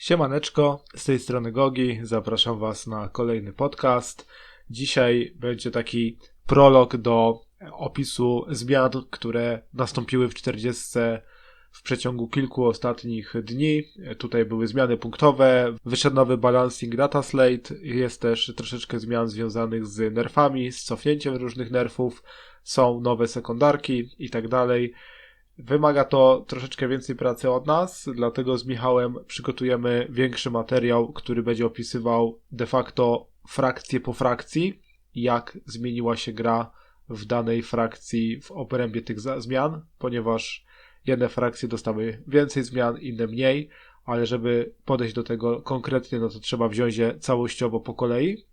Siemaneczko, z tej strony Gogi, zapraszam Was na kolejny podcast. Dzisiaj będzie taki prolog do opisu zmian, które nastąpiły w 40 w przeciągu kilku ostatnich dni. Tutaj były zmiany punktowe, wyszedł nowy balancing data slate, jest też troszeczkę zmian związanych z nerfami, z cofnięciem różnych nerfów, są nowe sekundarki i tak dalej. Wymaga to troszeczkę więcej pracy od nas, dlatego z Michałem przygotujemy większy materiał, który będzie opisywał de facto frakcję po frakcji, jak zmieniła się gra w danej frakcji w obrębie tych zmian, ponieważ jedne frakcje dostały więcej zmian, inne mniej, ale żeby podejść do tego konkretnie, no to trzeba wziąć je całościowo po kolei.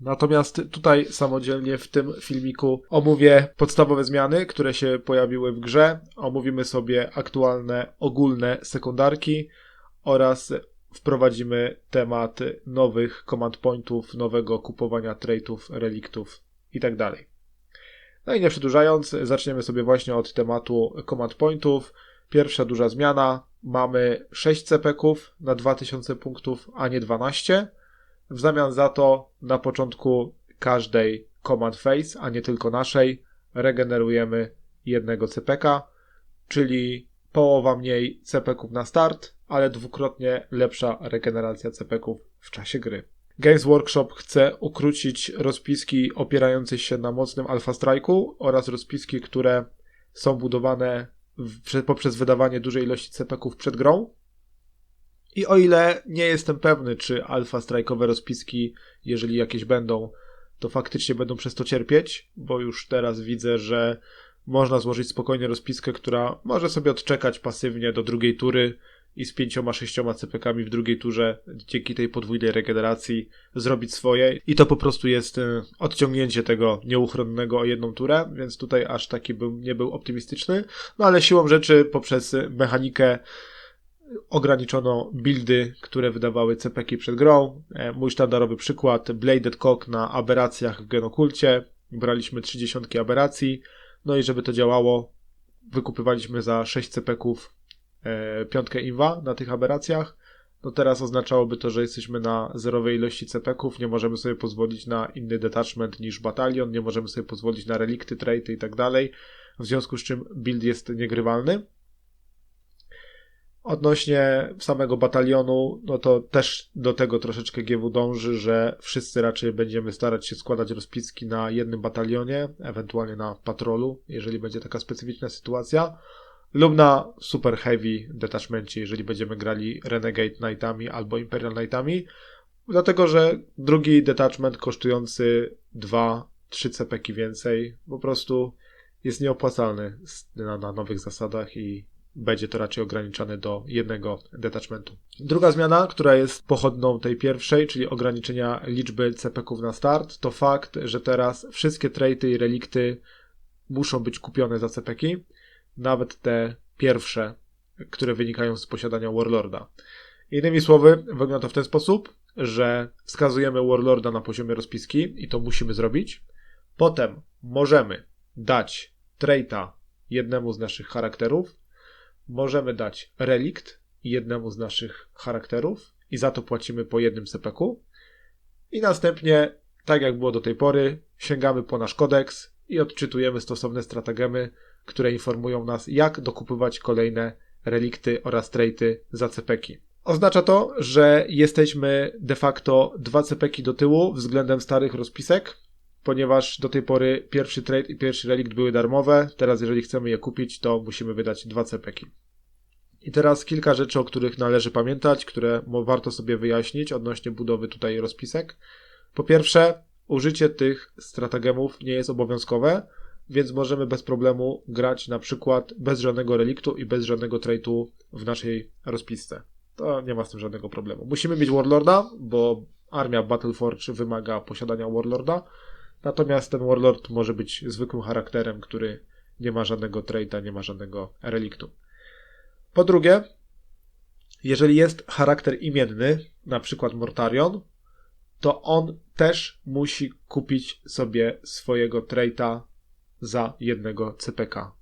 Natomiast tutaj samodzielnie w tym filmiku omówię podstawowe zmiany, które się pojawiły w grze. Omówimy sobie aktualne ogólne sekundarki oraz wprowadzimy temat nowych command pointów, nowego kupowania traitów, reliktów itd. Tak no i nie przedłużając, zaczniemy sobie właśnie od tematu command pointów. Pierwsza duża zmiana. Mamy 6 CPK na 2000 punktów, a nie 12 w zamian za to na początku każdej command phase, a nie tylko naszej, regenerujemy jednego CPK, czyli połowa mniej CPków na start, ale dwukrotnie lepsza regeneracja CPków w czasie gry. Games Workshop chce ukrócić rozpiski opierające się na mocnym Alpha Strike'u oraz rozpiski, które są budowane w, poprzez wydawanie dużej ilości CPków przed grą, i o ile nie jestem pewny, czy alfa strajkowe rozpiski, jeżeli jakieś będą, to faktycznie będą przez to cierpieć, bo już teraz widzę, że można złożyć spokojnie rozpiskę, która może sobie odczekać pasywnie do drugiej tury i z pięcioma, sześcioma CPK-ami w drugiej turze dzięki tej podwójnej regeneracji zrobić swoje. I to po prostu jest e, odciągnięcie tego nieuchronnego o jedną turę, więc tutaj aż taki bym nie był optymistyczny. No ale siłą rzeczy poprzez mechanikę ograniczono buildy, które wydawały CPK przed grą. E, mój sztandarowy przykład, Bladed Cock na aberracjach w Genokulcie. Braliśmy 30 aberracji, no i żeby to działało, wykupywaliśmy za 6 CPków e, piątkę inwa na tych aberracjach. No teraz oznaczałoby to, że jesteśmy na zerowej ilości CPków, nie możemy sobie pozwolić na inny detachment niż batalion, nie możemy sobie pozwolić na relikty, traity i tak dalej, w związku z czym build jest niegrywalny. Odnośnie samego batalionu, no to też do tego troszeczkę GW dąży, że wszyscy raczej będziemy starać się składać rozpiski na jednym batalionie, ewentualnie na patrolu, jeżeli będzie taka specyficzna sytuacja, lub na super heavy detachmencie, jeżeli będziemy grali Renegade Knightami albo Imperial Knightami, dlatego że drugi detachment kosztujący 2-3 CPki więcej po prostu jest nieopłacalny na, na nowych zasadach i będzie to raczej ograniczone do jednego detachmentu. Druga zmiana, która jest pochodną tej pierwszej, czyli ograniczenia liczby CPK-ów na start, to fakt, że teraz wszystkie traity i relikty muszą być kupione za CPK, nawet te pierwsze, które wynikają z posiadania Warlorda. Innymi słowy, wygląda to w ten sposób, że wskazujemy Warlorda na poziomie rozpiski i to musimy zrobić. Potem możemy dać traita jednemu z naszych charakterów, możemy dać relikt jednemu z naszych charakterów i za to płacimy po jednym CPK. I następnie, tak jak było do tej pory, sięgamy po nasz kodeks i odczytujemy stosowne stratagemy, które informują nas, jak dokupywać kolejne relikty oraz traity za CPki. Oznacza to, że jesteśmy de facto dwa CPki do tyłu względem starych rozpisek, ponieważ do tej pory pierwszy trade i pierwszy relikt były darmowe. Teraz, jeżeli chcemy je kupić, to musimy wydać dwa cepeki. I teraz kilka rzeczy, o których należy pamiętać, które warto sobie wyjaśnić odnośnie budowy tutaj rozpisek. Po pierwsze, użycie tych stratagemów nie jest obowiązkowe, więc możemy bez problemu grać na przykład bez żadnego reliktu i bez żadnego trade'u w naszej rozpisce. To nie ma z tym żadnego problemu. Musimy mieć Warlorda, bo armia Battleforge wymaga posiadania Warlorda, Natomiast ten Warlord może być zwykłym charakterem, który nie ma żadnego traita, nie ma żadnego reliktu. Po drugie, jeżeli jest charakter imienny, na przykład Mortarion, to on też musi kupić sobie swojego traita za jednego CPK.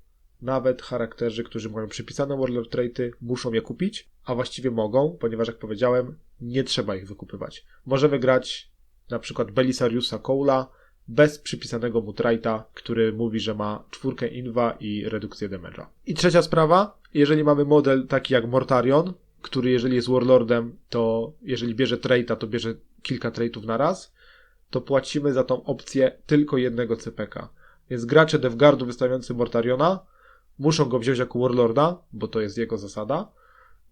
Nawet charakterzy, którzy mają przypisane Warlord traity, muszą je kupić. a właściwie mogą, ponieważ jak powiedziałem, nie trzeba ich wykupywać. Możemy grać na przykład Belisariusa Cola bez przypisanego mu traita, który mówi, że ma czwórkę inwa i redukcję damage'a. I trzecia sprawa, jeżeli mamy model taki jak Mortarion, który jeżeli jest Warlordem, to jeżeli bierze traita, to bierze kilka traitów na raz, to płacimy za tą opcję tylko jednego CPK. Więc gracze Devgardu wystawiający Mortariona muszą go wziąć jako Warlorda, bo to jest jego zasada,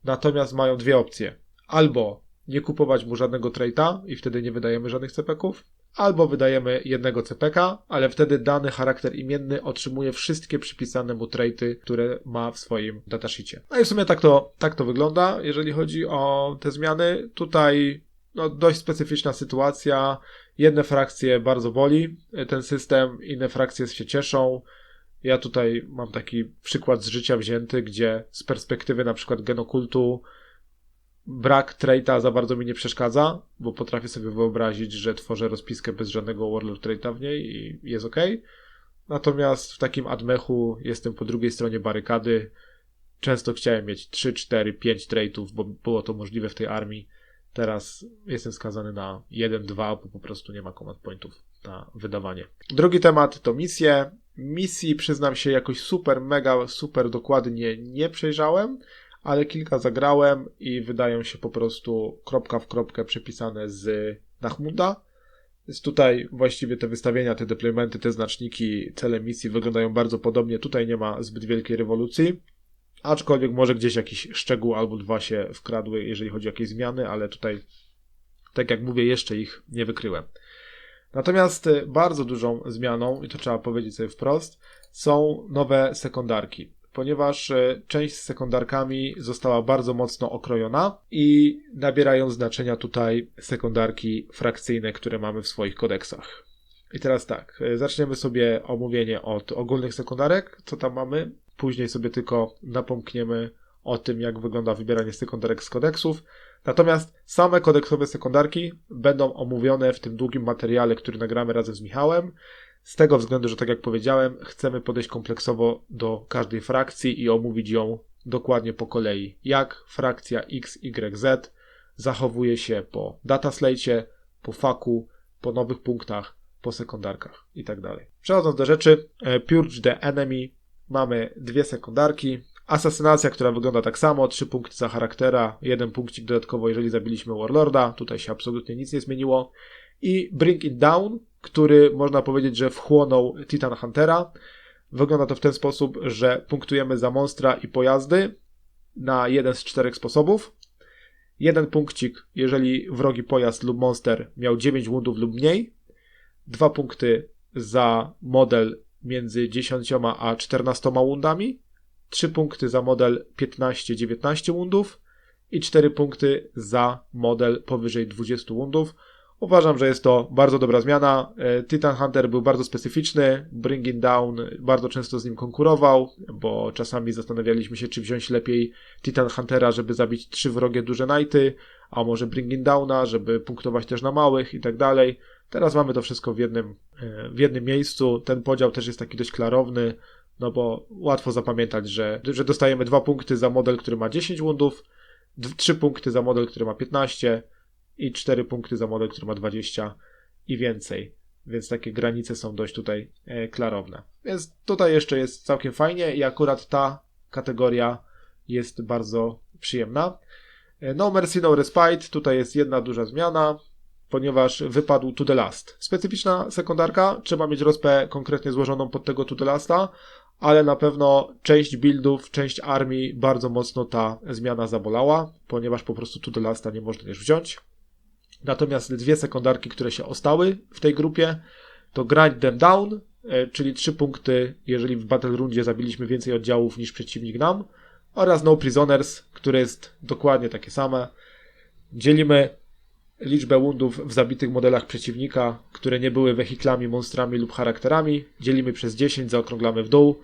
natomiast mają dwie opcje. Albo nie kupować mu żadnego traita i wtedy nie wydajemy żadnych CPK-ów, albo wydajemy jednego CPK, ale wtedy dany charakter imienny otrzymuje wszystkie przypisane mu traity, które ma w swoim datasheetie. No i w sumie tak to, tak to wygląda, jeżeli chodzi o te zmiany. Tutaj no, dość specyficzna sytuacja. Jedne frakcje bardzo boli ten system, inne frakcje się cieszą. Ja tutaj mam taki przykład z życia wzięty, gdzie z perspektywy na przykład genokultu brak traita za bardzo mi nie przeszkadza, bo potrafię sobie wyobrazić, że tworzę rozpiskę bez żadnego Warlord traita w niej i jest ok. Natomiast w takim admechu jestem po drugiej stronie barykady. Często chciałem mieć 3, 4, 5 traitów, bo było to możliwe w tej armii. Teraz jestem skazany na 1, 2, bo po prostu nie ma command pointów na wydawanie. Drugi temat to misje. Misji przyznam się jakoś super, mega, super dokładnie nie przejrzałem ale kilka zagrałem i wydają się po prostu kropka w kropkę przepisane z Nachmuda. Więc tutaj właściwie te wystawienia, te deploymenty, te znaczniki, cele misji wyglądają bardzo podobnie. Tutaj nie ma zbyt wielkiej rewolucji. Aczkolwiek może gdzieś jakiś szczegół albo dwa się wkradły, jeżeli chodzi o jakieś zmiany, ale tutaj, tak jak mówię, jeszcze ich nie wykryłem. Natomiast bardzo dużą zmianą, i to trzeba powiedzieć sobie wprost, są nowe sekundarki ponieważ e, część z sekundarkami została bardzo mocno okrojona i nabierają znaczenia tutaj sekundarki frakcyjne, które mamy w swoich kodeksach. I teraz tak, e, zaczniemy sobie omówienie od ogólnych sekundarek, co tam mamy. Później sobie tylko napomkniemy o tym, jak wygląda wybieranie sekundarek z kodeksów. Natomiast same kodeksowe sekundarki będą omówione w tym długim materiale, który nagramy razem z Michałem. Z tego względu, że tak jak powiedziałem, chcemy podejść kompleksowo do każdej frakcji i omówić ją dokładnie po kolei. Jak frakcja X, Y, Z zachowuje się po dataslate, po faku, po nowych punktach, po sekundarkach i tak. Przechodząc do rzeczy, e, Purge the Enemy mamy dwie sekundarki. Asasynacja, która wygląda tak samo, trzy punkty za charaktera, jeden punkcik dodatkowo, jeżeli zabiliśmy Warlorda, tutaj się absolutnie nic nie zmieniło. I Bring It Down, który można powiedzieć, że wchłonął Titan Huntera. Wygląda to w ten sposób, że punktujemy za monstra i pojazdy na jeden z czterech sposobów. Jeden punkcik, jeżeli wrogi pojazd lub monster miał 9 woundów lub mniej. Dwa punkty za model między 10 a 14 woundami. Trzy punkty za model 15-19 woundów. I cztery punkty za model powyżej 20 woundów. Uważam, że jest to bardzo dobra zmiana. E, Titan Hunter był bardzo specyficzny, Bringing Down bardzo często z nim konkurował, bo czasami zastanawialiśmy się, czy wziąć lepiej Titan Huntera, żeby zabić trzy wrogie duże knighty, a może Bringing Downa, żeby punktować też na małych i tak dalej. Teraz mamy to wszystko w jednym, e, w jednym miejscu. Ten podział też jest taki dość klarowny, no bo łatwo zapamiętać, że, że dostajemy dwa punkty za model, który ma 10 wundów, trzy punkty za model, który ma 15, i 4 punkty za model, który ma 20 i więcej. Więc takie granice są dość tutaj e, klarowne. Więc tutaj jeszcze jest całkiem fajnie i akurat ta kategoria jest bardzo przyjemna. E, no Mercy No Respite, tutaj jest jedna duża zmiana, ponieważ wypadł To The Last. Specyficzna sekundarka, trzeba mieć rozpę konkretnie złożoną pod tego To The Lasta, ale na pewno część buildów, część armii bardzo mocno ta zmiana zabolała, ponieważ po prostu To The Lasta nie można już wziąć. Natomiast dwie sekundarki, które się ostały w tej grupie, to Grind Them Down, e, czyli trzy punkty, jeżeli w Battle Rundzie zabiliśmy więcej oddziałów niż przeciwnik nam, oraz No Prisoners, które jest dokładnie takie same. Dzielimy liczbę woundów w zabitych modelach przeciwnika, które nie były wehiklami, monstrami lub charakterami. Dzielimy przez 10, zaokrąglamy w dół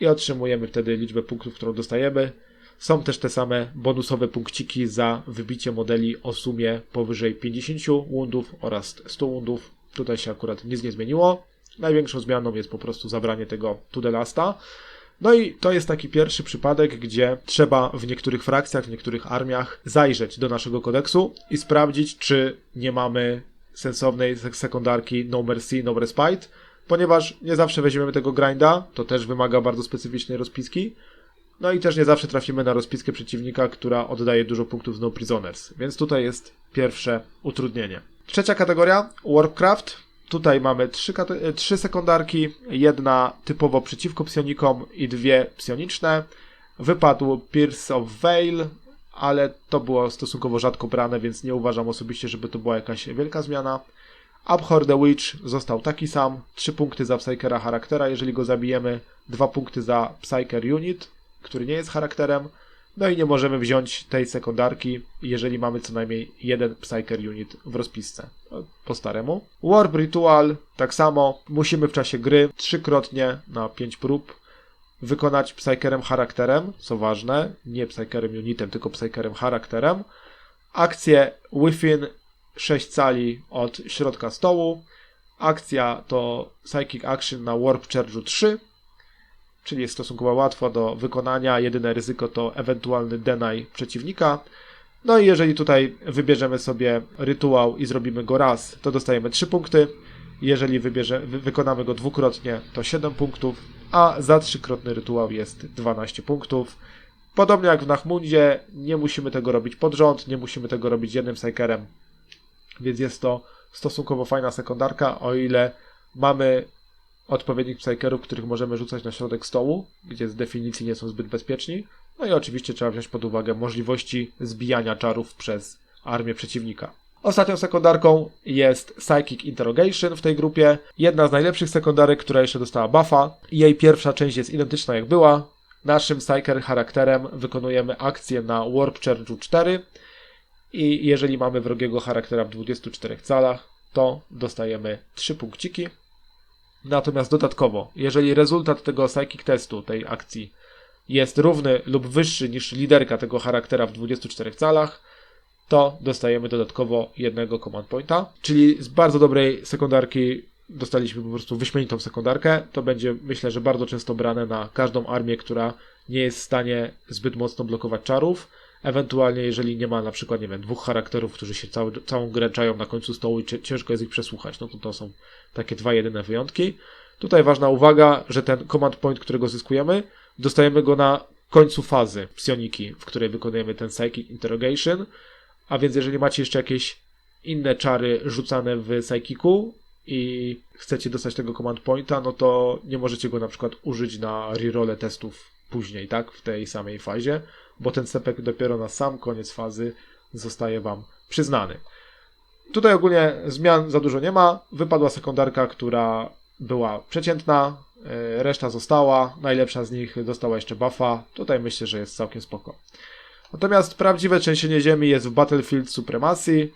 i otrzymujemy wtedy liczbę punktów, którą dostajemy. Są też te same bonusowe punkciki za wybicie modeli o sumie powyżej 50 wundów oraz 100 wundów. Tutaj się akurat nic nie zmieniło. Największą zmianą jest po prostu zabranie tego to the lasta. No i to jest taki pierwszy przypadek, gdzie trzeba w niektórych frakcjach, w niektórych armiach zajrzeć do naszego kodeksu i sprawdzić, czy nie mamy sensownej sek- sekundarki No Mercy, No Respite, ponieważ nie zawsze weźmiemy tego grinda, to też wymaga bardzo specyficznej rozpiski, no i też nie zawsze trafimy na rozpiskę przeciwnika, która oddaje dużo punktów z No Prisoners, więc tutaj jest pierwsze utrudnienie. Trzecia kategoria, Warcraft. Tutaj mamy trzy, e, trzy sekundarki, jedna typowo przeciwko psionikom i dwie psioniczne. Wypadł Pierce of Veil, ale to było stosunkowo rzadko brane, więc nie uważam osobiście, żeby to była jakaś wielka zmiana. Abhor the Witch został taki sam, 3 punkty za Psykera charaktera, jeżeli go zabijemy, 2 punkty za Psyker Unit, który nie jest charakterem, no i nie możemy wziąć tej sekundarki, jeżeli mamy co najmniej jeden Psyker Unit w rozpisce. Po staremu. Warp Ritual, tak samo, musimy w czasie gry trzykrotnie na 5 prób wykonać Psykerem charakterem, co ważne, nie Psykerem Unitem, tylko Psykerem charakterem. Akcję Within 6 cali od środka stołu. Akcja to Psychic Action na Warp Charge'u 3, czyli jest stosunkowo łatwo do wykonania. Jedyne ryzyko to ewentualny deny przeciwnika. No i jeżeli tutaj wybierzemy sobie rytuał i zrobimy go raz, to dostajemy 3 punkty. Jeżeli wybierze, wy, wykonamy go dwukrotnie, to 7 punktów, a za trzykrotny rytuał jest 12 punktów. Podobnie jak w Nachmundzie, nie musimy tego robić pod rząd, nie musimy tego robić jednym psykerem, więc jest to stosunkowo fajna sekundarka, o ile mamy odpowiednich psykerów, których możemy rzucać na środek stołu, gdzie z definicji nie są zbyt bezpieczni. No i oczywiście trzeba wziąć pod uwagę możliwości zbijania czarów przez armię przeciwnika. Ostatnią sekundarką jest Psychic Interrogation w tej grupie. Jedna z najlepszych sekundarek, która jeszcze dostała buffa. Jej pierwsza część jest identyczna jak była. Naszym Psyker charakterem wykonujemy akcję na Warp Charge'u 4 i jeżeli mamy wrogiego charaktera w 24 calach, to dostajemy 3 punkciki. Natomiast dodatkowo, jeżeli rezultat tego Psychic testu, tej akcji, jest równy lub wyższy niż liderka tego charaktera w 24 calach, to dostajemy dodatkowo jednego command pointa. Czyli z bardzo dobrej sekundarki dostaliśmy po prostu wyśmienitą sekundarkę. To będzie, myślę, że bardzo często brane na każdą armię, która nie jest w stanie zbyt mocno blokować czarów. Ewentualnie, jeżeli nie ma na przykład, nie wiem, dwóch charakterów, którzy się cały, całą grę czają na końcu stołu i ciężko jest ich przesłuchać, no to to są takie dwa jedyne wyjątki. Tutaj ważna uwaga, że ten command point, którego zyskujemy, dostajemy go na końcu fazy psioniki, w której wykonujemy ten Psychic Interrogation. A więc jeżeli macie jeszcze jakieś inne czary rzucane w Psychicu i chcecie dostać tego command pointa, no to nie możecie go na przykład użyć na rerolle testów później, tak? W tej samej fazie, bo ten sepek dopiero na sam koniec fazy zostaje wam przyznany. Tutaj ogólnie zmian za dużo nie ma. Wypadła sekundarka, która była przeciętna, e, reszta została. Najlepsza z nich dostała jeszcze buffa. Tutaj myślę, że jest całkiem spoko. Natomiast prawdziwe trzęsienie ziemi jest w Battlefield Supremacy,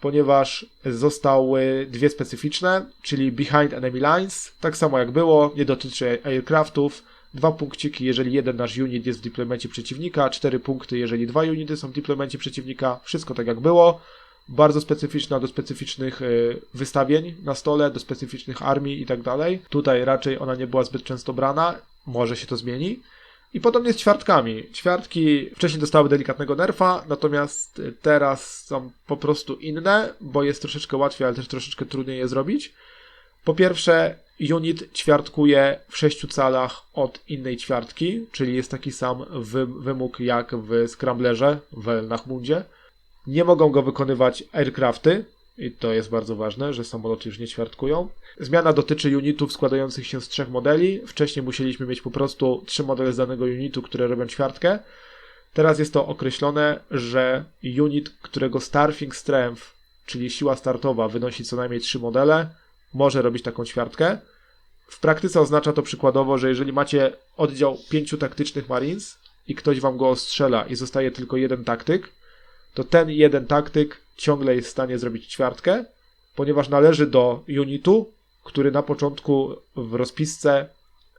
ponieważ zostały dwie specyficzne, czyli Behind Enemy Lines, tak samo jak było, nie dotyczy aircraftów. Dwa punkciki, jeżeli jeden nasz unit jest w deploymencie przeciwnika, cztery punkty, jeżeli dwa unity są w deploymencie przeciwnika, wszystko tak jak było. Bardzo specyficzna do specyficznych y, wystawień na stole, do specyficznych armii i tak dalej. Tutaj raczej ona nie była zbyt często brana, może się to zmieni. I podobnie z ćwiartkami. Ćwiartki wcześniej dostały delikatnego nerfa, natomiast teraz są po prostu inne, bo jest troszeczkę łatwiej, ale też troszeczkę trudniej je zrobić. Po pierwsze, unit ćwiartkuje w 6 calach od innej ćwiartki, czyli jest taki sam wy wymóg jak w Scramblerze w Nachmundzie. Nie mogą go wykonywać aircrafty, i to jest bardzo ważne, że samoloty już nie ćwiartkują. Zmiana dotyczy unitów składających się z trzech modeli. Wcześniej musieliśmy mieć po prostu trzy modele z danego unitu, które robią ćwiartkę. Teraz jest to określone, że unit, którego starting strength, czyli siła startowa, wynosi co najmniej trzy modele, może robić taką ćwiartkę. W praktyce oznacza to przykładowo, że jeżeli macie oddział pięciu taktycznych Marines i ktoś wam go ostrzela i zostaje tylko jeden taktyk, to ten jeden taktyk ciągle jest w stanie zrobić ćwiartkę, ponieważ należy do unitu, który na początku w rozpisce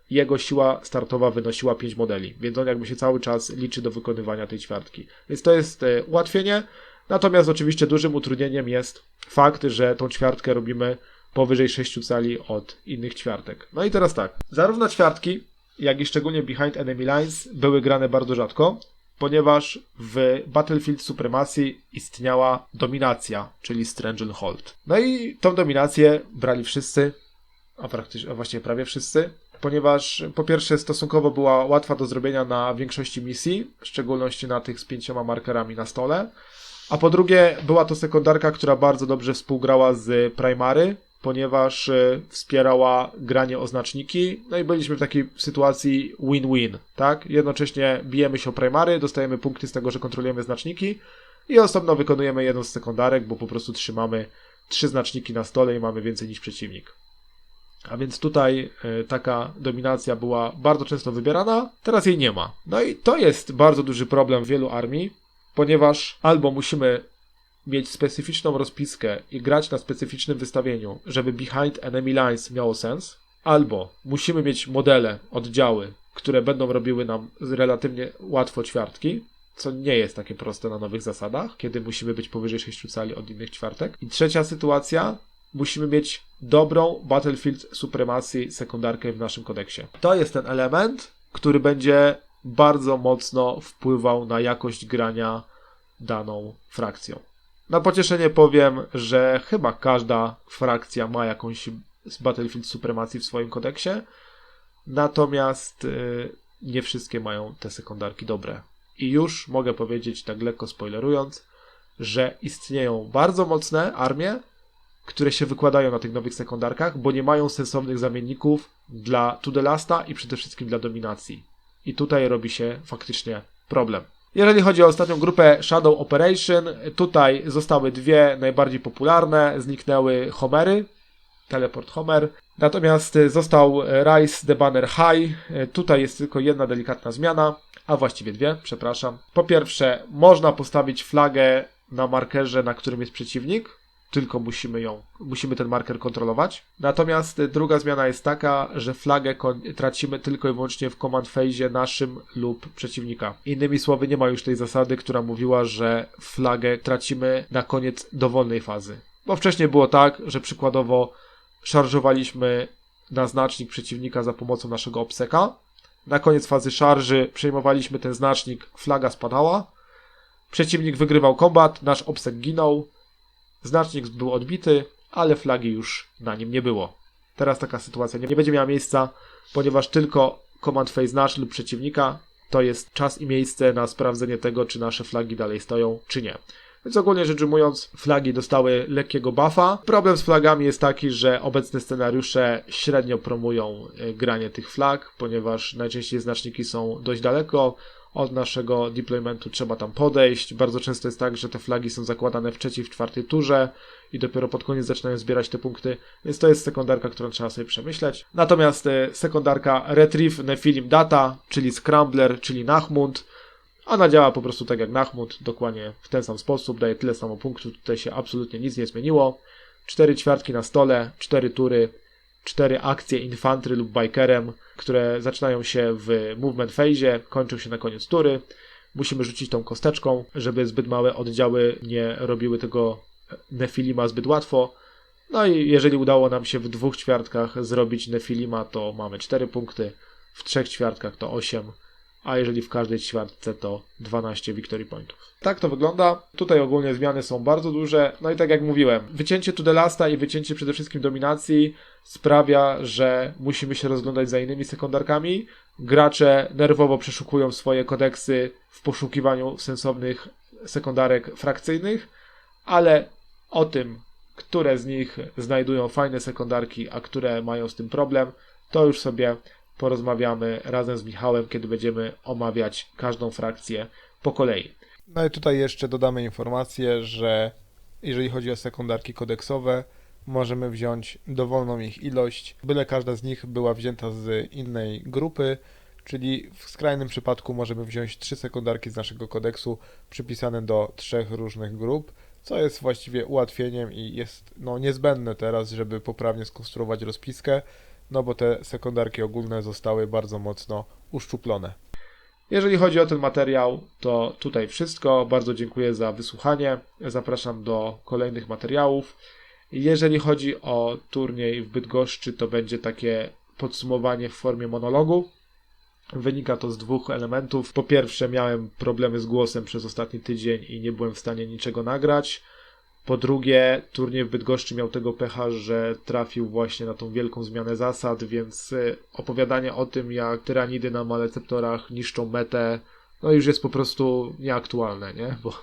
jego siła startowa wynosiła 5 modeli, więc on jakby się cały czas liczy do wykonywania tej ćwiartki. Więc to jest e, ułatwienie, natomiast oczywiście dużym utrudnieniem jest fakt, że tą ćwiartkę robimy powyżej 6 cali od innych ćwiartek. No i teraz tak, zarówno ćwiartki, jak i szczególnie Behind Enemy Lines, były grane bardzo rzadko, ponieważ w Battlefield Supremacy istniała dominacja, czyli Stranglehold. No i tą dominację brali wszyscy, a praktycznie, a właściwie prawie wszyscy, ponieważ po pierwsze stosunkowo była łatwa do zrobienia na większości misji, w szczególności na tych z pięcioma markerami na stole, a po drugie była to sekundarka, która bardzo dobrze współgrała z Primary, ponieważ y, wspierała granie o znaczniki, no i byliśmy w takiej sytuacji win-win, tak? Jednocześnie bijemy się o primary, dostajemy punkty z tego, że kontrolujemy znaczniki i osobno wykonujemy jedną z sekundarek, bo po prostu trzymamy trzy znaczniki na stole i mamy więcej niż przeciwnik. A więc tutaj y, taka dominacja była bardzo często wybierana, teraz jej nie ma. No i to jest bardzo duży problem wielu armii, ponieważ albo musimy mieć specyficzną rozpiskę i grać na specyficznym wystawieniu, żeby behind enemy lines miało sens, albo musimy mieć modele, oddziały, które będą robiły nam relatywnie łatwo ćwiartki, co nie jest takie proste na nowych zasadach, kiedy musimy być powyżej 6 cali od innych ćwiartek. I trzecia sytuacja, musimy mieć dobrą Battlefield Supremacy sekundarkę w naszym kodeksie. To jest ten element, który będzie bardzo mocno wpływał na jakość grania daną frakcją. Na pocieszenie powiem, że chyba każda frakcja ma jakąś Battlefield Supremacji w swoim kodeksie, natomiast yy, nie wszystkie mają te sekundarki dobre. I już mogę powiedzieć, tak lekko spoilerując, że istnieją bardzo mocne armie, które się wykładają na tych nowych sekundarkach, bo nie mają sensownych zamienników dla Tudelasta i przede wszystkim dla dominacji. I tutaj robi się faktycznie problem. Jeżeli chodzi o ostatnią grupę Shadow Operation, tutaj zostały dwie najbardziej popularne, zniknęły Homery, Teleport Homer, natomiast został Rise the Banner High, tutaj jest tylko jedna delikatna zmiana, a właściwie dwie, przepraszam. Po pierwsze, można postawić flagę na markerze, na którym jest przeciwnik, tylko musimy ją, musimy ten marker kontrolować. Natomiast druga zmiana jest taka, że flagę tracimy tylko i wyłącznie w command phase naszym lub przeciwnika. Innymi słowy, nie ma już tej zasady, która mówiła, że flagę tracimy na koniec dowolnej fazy. Bo wcześniej było tak, że przykładowo szarżowaliśmy na znacznik przeciwnika za pomocą naszego obseka. Na koniec fazy szarży przejmowaliśmy ten znacznik, flaga spadała. Przeciwnik wygrywał kombat, nasz obsek ginął, Znacznik był odbity, ale flagi już na nim nie było. Teraz taka sytuacja nie będzie miała miejsca, ponieważ tylko command phase nasz lub przeciwnika to jest czas i miejsce na sprawdzenie tego, czy nasze flagi dalej stoją, czy nie. Więc ogólnie rzecz ujmując, flagi dostały lekkiego buffa. Problem z flagami jest taki, że obecne scenariusze średnio promują e, granie tych flag, ponieważ najczęściej znaczniki są dość daleko, od naszego deploymentu trzeba tam podejść. Bardzo często jest tak, że te flagi są zakładane w trzeciej, w czwartej turze i dopiero pod koniec zaczynają zbierać te punkty, więc to jest sekundarka, którą trzeba sobie przemyśleć. Natomiast e, sekundarka Retrieve Nephilim Data, czyli Scrambler, czyli Nachmund, ona działa po prostu tak jak Nachmund, dokładnie w ten sam sposób, daje tyle samo punktów, tutaj się absolutnie nic nie zmieniło. Cztery ćwiartki na stole, cztery tury, cztery akcje infantry lub bikerem, które zaczynają się w movement phase, kończą się na koniec tury. Musimy rzucić tą kosteczką, żeby zbyt małe oddziały nie robiły tego Nefilima zbyt łatwo. No i jeżeli udało nam się w dwóch ćwiartkach zrobić Nefilima, to mamy 4 punkty, w trzech ćwiartkach to 8, a jeżeli w każdej ćwiartce to 12 victory pointów. Tak to wygląda. Tutaj ogólnie zmiany są bardzo duże. No i tak jak mówiłem, wycięcie Tudelasta i wycięcie przede wszystkim dominacji sprawia, że musimy się rozglądać za innymi sekundarkami. Gracze nerwowo przeszukują swoje kodeksy w poszukiwaniu sensownych sekundarek frakcyjnych, ale o tym, które z nich znajdują fajne sekundarki, a które mają z tym problem, to już sobie porozmawiamy razem z Michałem, kiedy będziemy omawiać każdą frakcję po kolei. No i tutaj jeszcze dodamy informację, że jeżeli chodzi o sekundarki kodeksowe, możemy wziąć dowolną ich ilość, byle każda z nich była wzięta z innej grupy, czyli w skrajnym przypadku możemy wziąć trzy sekundarki z naszego kodeksu przypisane do trzech różnych grup, co jest właściwie ułatwieniem i jest no, niezbędne teraz, żeby poprawnie skonstruować rozpiskę, no bo te sekundarki ogólne zostały bardzo mocno uszczuplone. Jeżeli chodzi o ten materiał, to tutaj wszystko. Bardzo dziękuję za wysłuchanie. Zapraszam do kolejnych materiałów. Jeżeli chodzi o turniej w Bydgoszczy, to będzie takie podsumowanie w formie monologu. Wynika to z dwóch elementów. Po pierwsze, miałem problemy z głosem przez ostatni tydzień i nie byłem w stanie niczego nagrać. Po drugie, turniej w Bydgoszczy miał tego pecha, że trafił właśnie na tą wielką zmianę zasad, więc y, opowiadanie o tym, jak tyranidy na maleceptorach niszczą metę, no już jest po prostu nieaktualne, nie? Bo,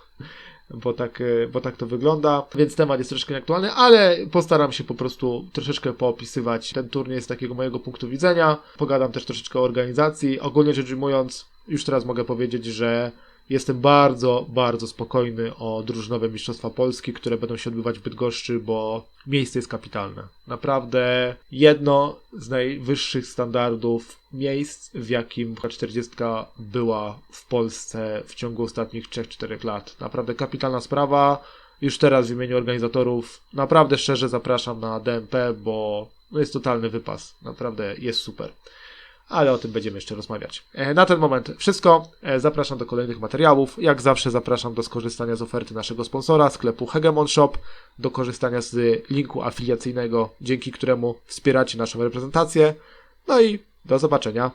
bo, tak, y, bo tak to wygląda. Więc temat jest troszeczkę nieaktualny, ale postaram się po prostu troszeczkę poopisywać ten turniej z takiego mojego punktu widzenia. Pogadam też troszeczkę o organizacji. Ogólnie rzecz ujmując, już teraz mogę powiedzieć, że Jestem bardzo, bardzo spokojny o drużynowe Mistrzostwa Polski, które będą się odbywać w Bydgoszczy, bo miejsce jest kapitalne. Naprawdę jedno z najwyższych standardów miejsc, w jakim 40 była w Polsce w ciągu ostatnich 3-4 lat. Naprawdę kapitalna sprawa. Już teraz w imieniu organizatorów naprawdę szczerze zapraszam na DMP, bo jest totalny wypas. Naprawdę jest super ale o tym będziemy jeszcze rozmawiać. E, Na ten moment wszystko. E, Zapraszam do kolejnych materiałów. Jak zawsze zapraszam do skorzystania z oferty naszego sponsora, sklepu Hegemon Shop, do korzystania z linku afiliacyjnego, dzięki któremu wspieracie naszą reprezentację. No i do zobaczenia